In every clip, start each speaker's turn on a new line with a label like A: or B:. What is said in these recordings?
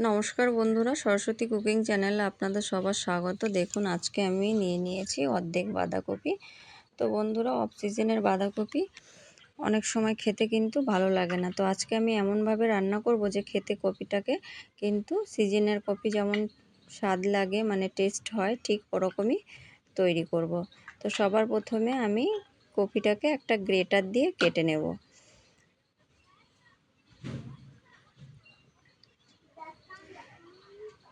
A: নমস্কার বন্ধুরা, সরস্বতী কুকিং চ্যানেলে আপনাদের সবার স্বাগত। দেখুন, আজকে আমি নিয়ে নিয়েছি অর্ধেক বাঁধাকপি। তো বন্ধুরা অফ সিজনের বাঁধাকপি অনেক সময় খেতে কিন্তু ভালো লাগে না। তো আজকে আমি এমনভাবে রান্না করব যে, খেতে কপিটাকে কিন্তু সিজনের কপি যেমন স্বাদ লাগে মানে টেস্ট হয়, ঠিক ওরকমই তৈরি করব। তো সবার প্রথমে আমি কপিটাকে একটা গ্রেটার দিয়ে কেটে নেব।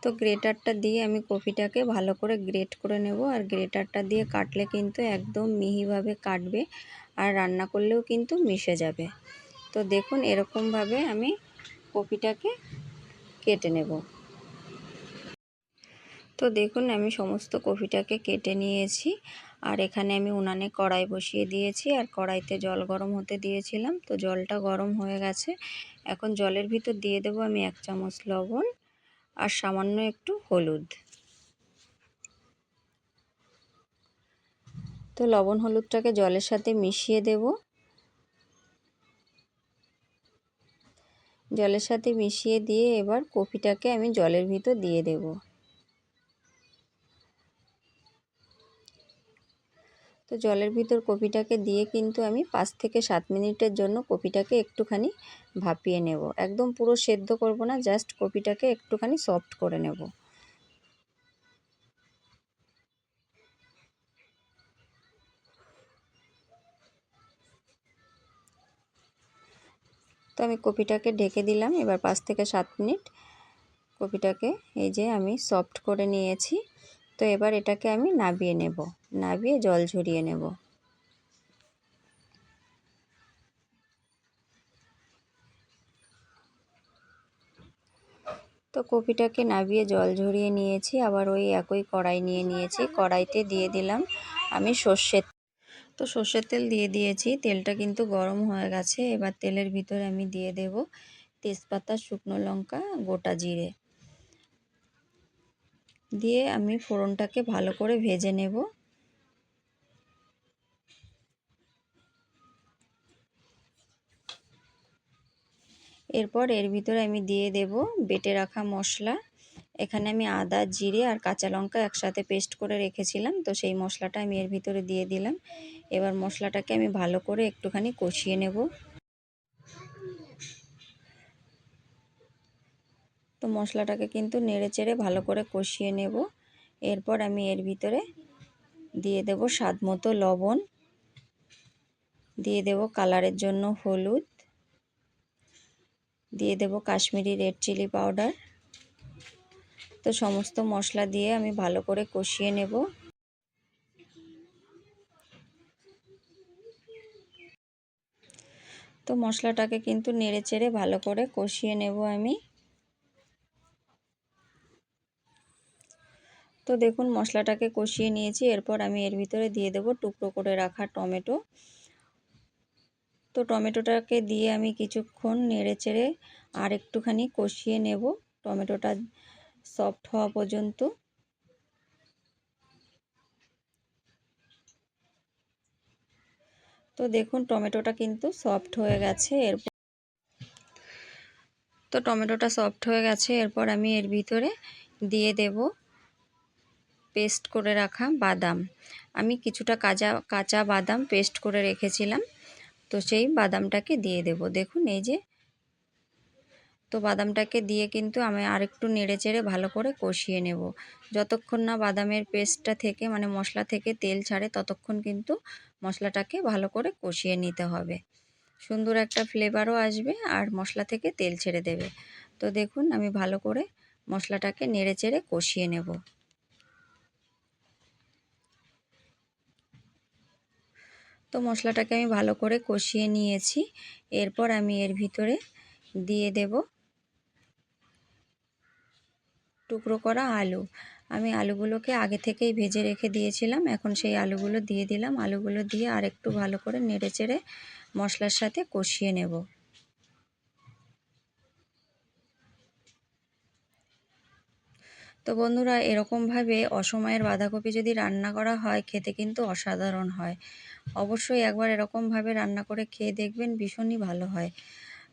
A: তো গ্রেটারটা দিয়ে আমি কপিটাকে ভালো করে গ্রেট করে নেব। আর গ্রেটারটা দিয়ে কাটলে কিন্তু একদম মিহিভাবে কাটবে আর রান্না করলেও কিন্তু মিশে যাবে। তো দেখুন এরকমভাবে আমি কপিটাকে কেটে নেব। তো দেখুন আমি সমস্ত কপিটাকে কেটে নিয়েছি। আর এখানে আমি উনানে কড়াই বসিয়ে দিয়েছি। আর কড়াইতে জল গরম হতে দিয়েছিলাম। তো জলটা গরম হয়ে গেছে। এখন জলের ভিতর দিয়ে দেব আমি এক চামচ লবণ। আর সামান্য একটু হলুদ। তো লবণ হলুদটাকে জলের সাথে মিশিয়ে দেব। জলের সাথে মিশিয়ে দিয়ে এবার কপিটাকে আমি জলের ভিতর দিয়ে দেব। তো জলের ভিতর কপিটাকে দিয়ে কিন্তু আমি পাঁচ থেকে সাত মিনিটের জন্য কপিটাকে একটুখানি ভাপিয়ে নেব। একদম পুরো সেদ্ধ করব না, জাস্ট কপিটাকে একটুখানি সফট করে নেব। তো আমি কপিটাকে ঢেকে দিলাম, এবার পাঁচ থেকে সাত মিনিট কপিটাকে এই যে আমি সফট করে নিয়েছি। তো এবার এটাকে আমি নাবিয়ে নেব। নাবিয়ে জল ঝরিয়ে নেব। তো কপিটাকে নাবিয়ে জল ঝরিয়ে নিয়েছি, আবার ওই একই কড়াই নিয়ে নিয়েছি। কড়াইতে দিয়ে দিলাম আমি সর্ষের তো সর্ষের তেল দিয়ে দিয়েছি, তেলটা কিন্তু গরম হয়ে গেছে। এবার তেলের ভিতরে আমি দিয়ে দেব তেজপাতা, শুকনো লঙ্কা, গোটা জিরে। দিয়ে আমি ফোড়নটাকে ভালো করে ভেজে নেব। এরপর এর ভিতরে আমি দিয়ে দেব বেটে রাখা মশলা। এখানে আমি আদা, জিরে আর কাঁচা লঙ্কা একসাথে পেস্ট করে রেখেছিলাম, তো সেই মশলাটা আমি এর ভিতরে দিয়ে দিলাম। এবার মশলাটাকে আমি ভালো করে একটুখানি কষিয়ে নেব। তো মশলাটাকে কিন্তু নেড়ে চেড়ে ভালো করে কষিয়ে নেব। এরপর আমি এর ভিতরে দিয়ে দেব স্বাদ মতো লবণ। দিয়ে দেব কালারের জন্য হলুদ। দিয়ে দেব কাশ্মীরি রেড চিলি পাউডার। তো সমস্ত মশলা দিয়ে আমি ভালো করে কষিয়ে নেব। তো মশলাটাকে কিন্তু নেড়ে চেড়ে ভালো করে কষিয়ে নেব আমি। তো দেখুন, মশলাটাকে কষিয়ে নিয়েছি। এরপর আমি এর ভিতরে দিয়ে দেব টুকরো করে রাখা টমেটো। তো টমেটোটাকে দিয়ে আমি কিছুক্ষণ নেড়ে চেড়ে আর একটুখানি কষিয়ে নেব। টমেটোটা সফট হওয়া পর্যন্ত। তো দেখুন, টমেটোটা কিন্তু সফট হয়ে গেছে। এরপর তো টমেটোটা সফট হয়ে গেছে। এরপর আমি এর ভিতরে দিয়ে দেব পেস্ট করে রাখা বাদাম। আমি কিছুটা কাঁচা কাঁচা বাদাম পেস্ট করে রেখেছিলাম। তো সেই বাদামটাকে দিয়ে দেব। দেখুন, এই যে। তো বাদামটাকে দিয়ে কিন্তু আমি আরেকটু নেড়ে চেড়ে ভালো করে কষিয়ে নেব। যতক্ষণ না বাদামের পেস্টটা থেকে মানে মশলা থেকে তেল ছাড়ে, ততক্ষণ কিন্তু মশলাটাকে ভালো করে কষিয়ে নিতে হবে। সুন্দর একটা ফ্লেভারও আসবে আর মশলা থেকে তেল ছেড়ে দেবে। তো দেখুন, আমি ভালো করে মশলাটাকে নেড়ে চেড়ে কষিয়ে নেব। তো মশলাটাকে আমি ভালো করে কষিয়ে নিয়েছি। এরপর আমি এর ভিতরে দিয়ে দেব টুকরো করা আলু। আমি আলুগুলোকে আগে থেকেই ভেজে রেখে দিয়েছিলাম। এখন সেই আলুগুলো দিয়ে দিলাম। আলুগুলো দিয়ে আর একটু ভালো করে নেড়ে চেড়ে মশলার সাথে কষিয়ে নেব। তো বন্ধুরা, এরকমভাবে অসময়ের বাঁধাকপি যদি রান্না করা হয়, খেতে কিন্তু অসাধারণ হয়। অবশ্যই একবার এরকমভাবে রান্না করে খেয়ে দেখবেন, ভীষণই ভালো হয়।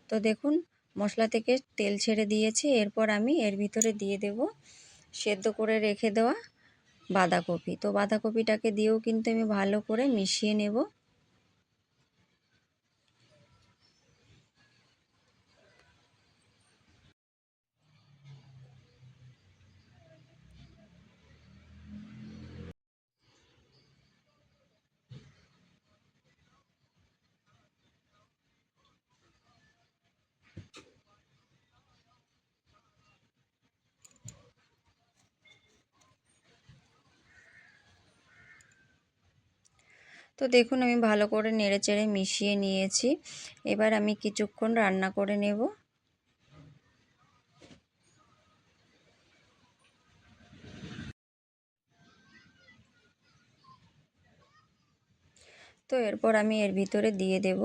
A: তো দেখুন, মশলা থেকে তেল ছেড়ে দিয়েছে, এরপর আমি এর ভিতরে দিয়ে দেব সেদ্ধ করে রেখে দেওয়া বাঁধাকপি। তো বাঁধাকপিটাকে দিয়েও কিন্তু আমি ভালো করে মিশিয়ে নেব। তো দেখুন, আমি ভালো করে নেড়ে চেড়ে মিশিয়ে নিয়েছি। এবার আমি কিছুক্ষণ রান্না করে নেব। তো এরপর আমি এর ভিতরে দিয়ে দেব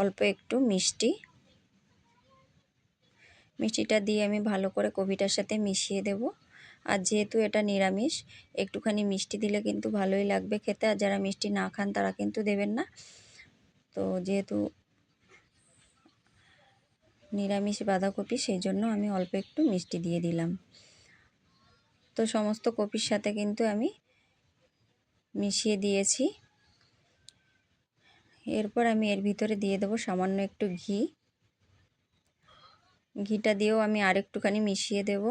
A: অল্প একটু মিষ্টি। মিষ্টিটা দিয়ে আমি ভালো করে কবিটার সাথে মিশিয়ে দেবো। আর যেহেতু এটা নিরামিষ, একটুখানি মিষ্টি দিলে কিন্তু ভালোই লাগবে খেতে। আর যারা মিষ্টি না খান, তারা কিন্তু দেবেন না। তো যেহেতু নিরামিষ বাঁধাকপি, সেই জন্য আমি অল্প একটু মিষ্টি দিয়ে দিলাম। তো সমস্ত কপির সাথে কিন্তু আমি মিশিয়ে দিয়েছি। এরপর আমি এর ভিতরে দিয়ে দেবো সামান্য একটু ঘি। ঘিটা দিয়েও আমি আরেকটুখানি মিশিয়ে দেবো।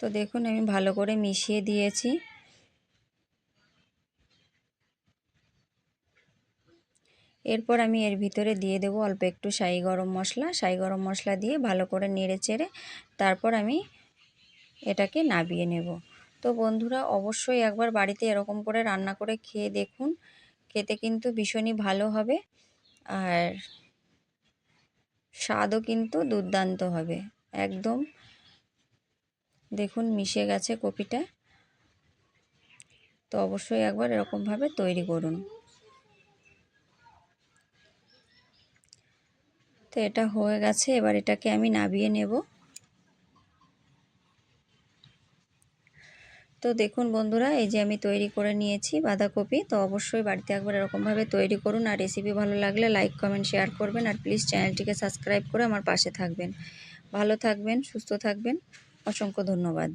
A: তো দেখুন, আমি ভালো করে মিশিয়ে দিয়েছি। এরপর আমি এর ভিতরে দিয়ে দেব অল্প একটু সাই গরম মশলা। সাই গরম মশলা দিয়ে ভালো করে নেড়ে চেড়ে তারপর আমি এটাকে নাবিয়ে নেব। তো বন্ধুরা, অবশ্যই একবার বাড়িতে এরকম করে রান্না করে খেয়ে দেখুন। খেতে কিন্তু ভীষণই ভালো হবে আর স্বাদও কিন্তু দুর্দান্ত হবে। একদম দেখুন মিশে গেছে কপিটা। তো অবশ্যই একবার এরকমভাবে তৈরি করুন। তো এটা হয়ে গেছে, এবার এটাকে আমি নাবিয়ে নেব। তো দেখুন বন্ধুরা, এই যে আমি তৈরি করে নিয়েছি বাঁধাকপি, তো অবশ্যই বাড়িতে একবার এরকমভাবে তৈরি করুন। আর রেসিপি ভালো লাগলে লাইক কমেন্ট শেয়ার করবেন। আর প্লিজ চ্যানেলটিকে সাবস্ক্রাইব করে আমার পাশে থাকবেন। ভালো থাকবেন, সুস্থ থাকবেন। অসংখ্য ধন্যবাদ।